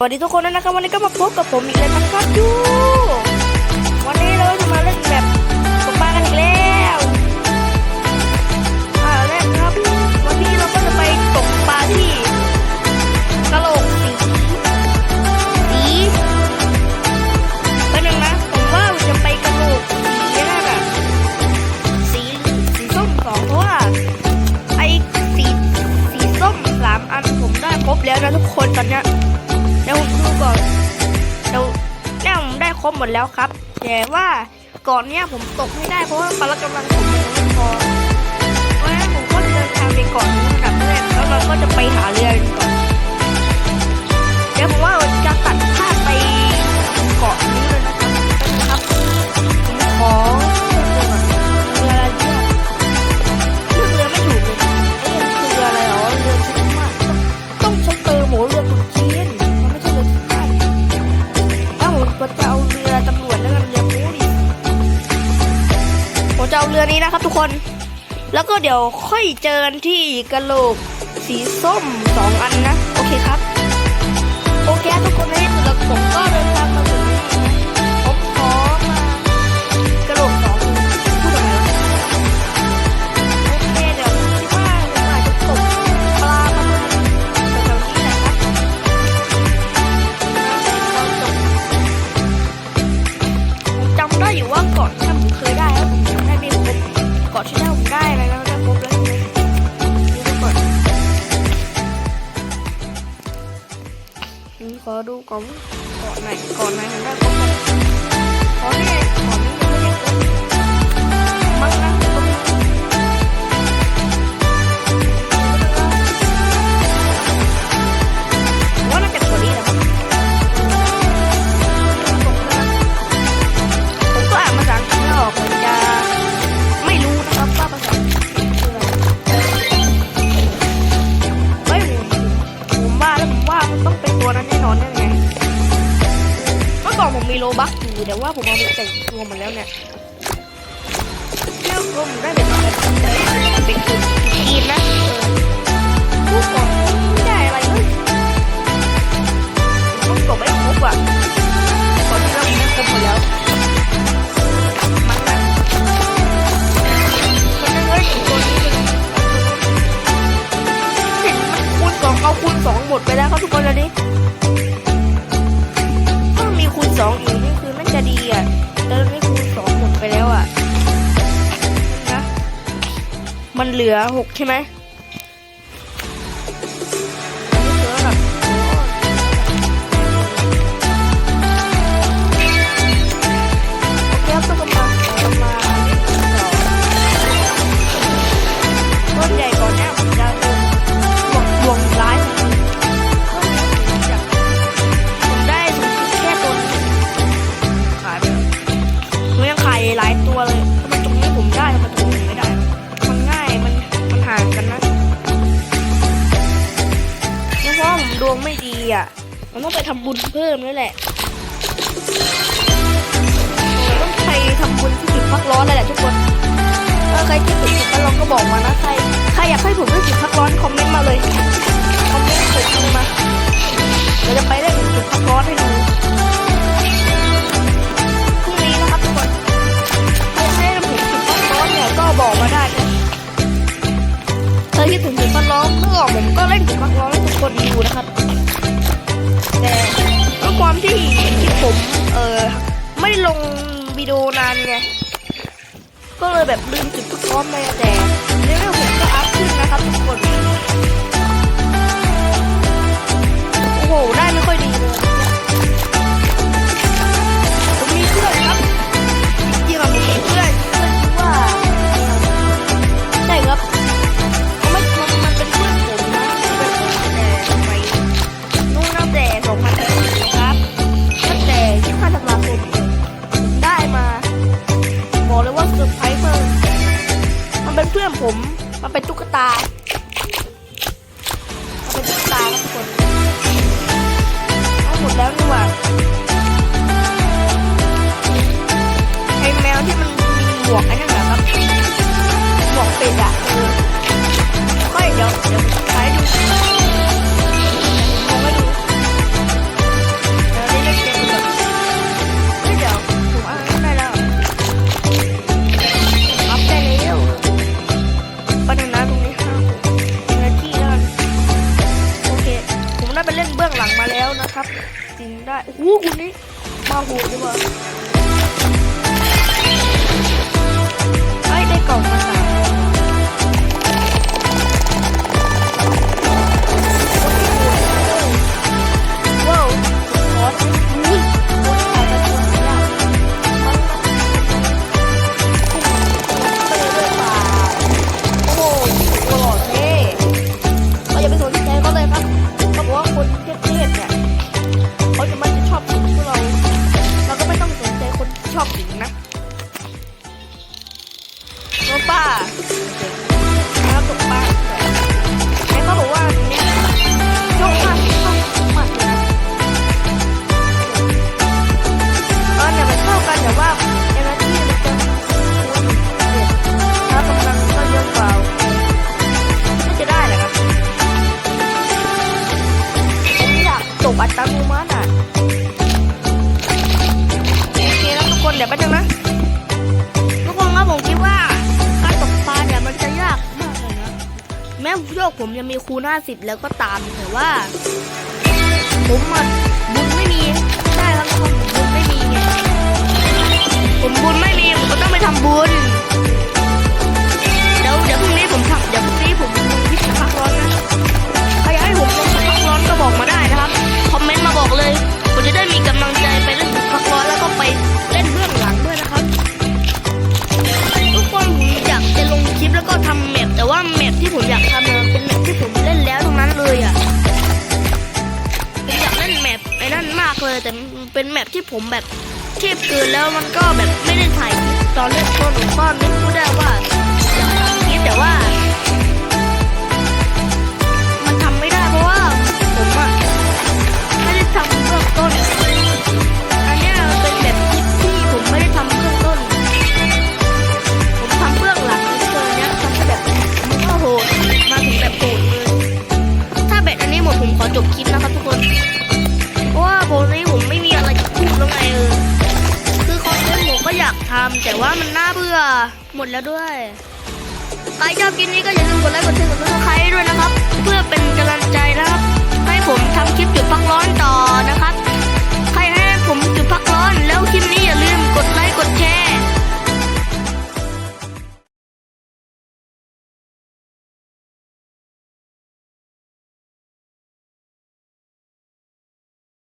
สวัสดีทุกคนนะครับวันนี้ก็มาพบกับผมอีกแล้วนะครับดู บหมดแล้วครับ แต่ว่าก่อนเนี้ยผมตกไม่ได้เพราะว่าพละกำลังผมยังไม่พอเพราะฉะนั้นผมก็เดินทางไปก่อนกับเพื่อนแล้วเราก็จะไปหาเรือก่อน นี้นะครับทุกคน แล้วก็เดี๋ยวค่อยเจอกันที่กระโหลกสีส้มสองอันนะ โอเคครับ có đu, có cỏ này cỏ này chúng ta có có nghe, có những cái mắc lắm มีโลบักอยู่แต่ว่าผมเอาไปแต่งตัวหมดแล้วเนี่ยเรื่องผมได้เป็นเป็นกลุ่มทีมนะเออผู้กอง สองเดี๋นี่คือไม่จะดีอะเติมไม่คูณสองหมดไปแล้วอะนะมันเหลือหกใช่ไหม ทำบุญเพิ่มนี่วแหละต้องใครทำบุญที่จุดพักร้อนเลยแหละทุกคนถ้าใครคิดถึงจุพักร้อนก็บอกมานะใครใครอยากให้ผมเลือกจุดพักร้อนคอมเมนต์มาเลยคอมเมนต์ผมมาเราจะไปเล่ด้จุดพักร้อนให้ดู มเออไม่ลงวิดีโอนานไงก็เลยแบบลืมจุดทุกข้อไม่แต่เรื่องผมก็อัพขึ้นนะครับทุกคนโอ้โหได้ไม่ค่อยดีเลย มันเป็นตุ๊กตา จริงได้โอ้โหคนนี้มาโหดดีกว่าไอ้ได้กล่องมาใส่ โอเคแล้วทุกคนเดี๋ยวไป๊บนงนะ ทุกคนครับผมคิดว่าการตกปลาเนี่ยมันจะยากมากเลยนะแม้โยกผมยังมีครูหน้าสิบแล้วก็ตามแต่ว่า ผมมา เลย แต่เป็นแมปที่ผมแบบเทียบเกินแล้วมันก็แบบไม่ได้ถ่ายตอนเล่นต้นผมก็นึกไม่ได้ว่าอจะทำนี้แต่ว่า อยากทำแต่ว่ามันน่าเบื่อหมดแล้วด้วย ใครชอบคลิปนี้ก็อย่าลืมกดไลค์กดแชร์กดซับสไครด้วยนะครับ เพื่อเป็นกำลังใจนะครับ ให้ผมทำคลิปจุดพักร้อนต่อนะครับ